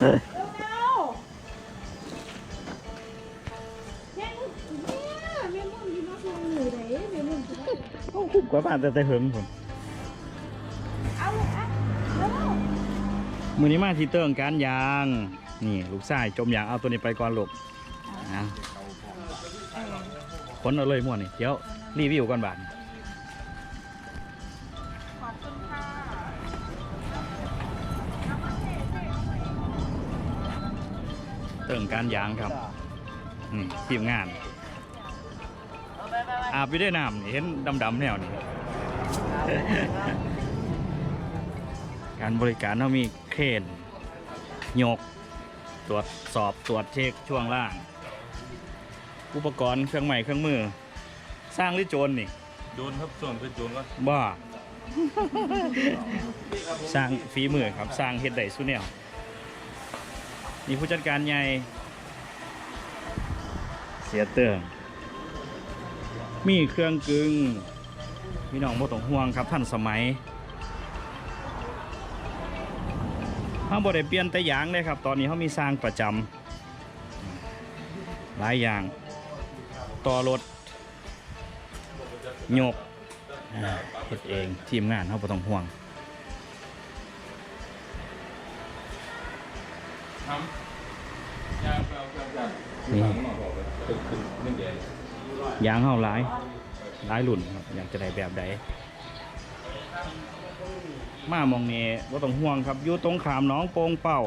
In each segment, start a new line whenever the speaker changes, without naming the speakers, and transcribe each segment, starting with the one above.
เร็วเร็วแม่มึงเนี่ยแม่มึงที่มาทวงหนูไหนแม่มึงที่มา
เขาคุ้มกว่าบ้านแต่แต่เหิงผมมือนี้มาที่เติงการยาง นี่ลูกชายจมยางเอาตัวนี้ไปก่อนลูกนะคนเอาเลยม่วนนี่เดี๋ยวรีวิวก่อนบาท เติงการยางครับนี่ทีมงาน อาบไปด้วยน้ำนี่เห็นดำๆแนวนี่การบริการเรามีเคนยก ตรวจสอบตรวจเช็คช่วงล่าง อุปกรณ์เครื่องใหม่เครื่องมือ สร้างหรือโจรนี่
โจรครับส่วนเป็นโจรก็
บ้า สร้างฝีมือครับสร้างเฮ็ดได้สุแนว มีผู้จัดการใหญ่ เสียเตืองมีเครื่องกึ่งพี่น้องบ่ต้องห่วงครับท่านสมัยเขาบ่ได้เปลี่ยนแต่ยางเลยครับ ตอนนี้เขามีสร้างประจำหลายอย่าง ต่อรถโยกอ่าเฮ็ดเองทีมงานเขาบ่ต้องห่วง นี่
หมอบอกเลยตึกขึ้นนึ่งแดง
ยางเฮาหลายหลายรุ่นครับอยากจะได้แบบใดมามองนี้บ่ต้องห่วงครับอยู่ตรงขามหน้องโป่งเป้า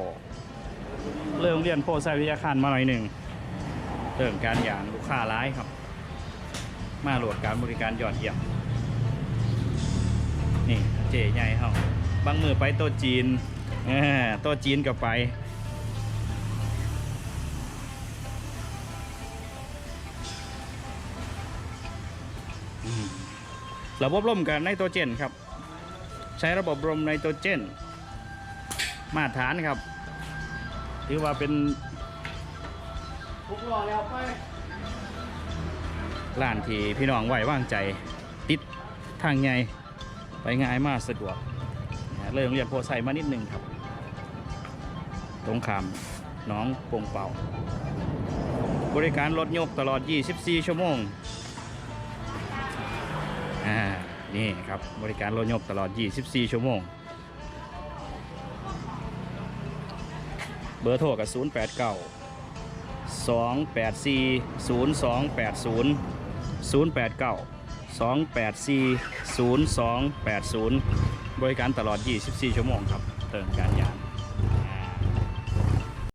เริ่มเรียนโพไซวิทยาคารมาหน่อยหนึ่งเรื่องการยางลูกค้าหลายครับ มาโหลดการบริการยอดเยี่ยมนี่เจ๊ใหญ่เฮาบางมือไปโต๊ะจีนเออโต๊ะจีนก็ไป ระบบลมกับไนโตรเจนครับ ใช้ระบบลมไนโตรเจน มาตรฐานครับถือว่าเป็นร้านที่พี่น้องไหวว่างใจ ติดทางใหญ่ไปง่ายมากสะดวกเลยโรงเรียนโพไซมานิดนึงครับ ตรงขามน้องโป่งเป่า บริการรถยกตลอด 24 ชั่วโมง อ่านี่ครับบริการรถยกตลอด 24 ชั่วโมง เบอร์โทรกับ 089 284 0280 089 284 0280 บริการตลอด 24 ชั่วโมงครับ เติมการยาน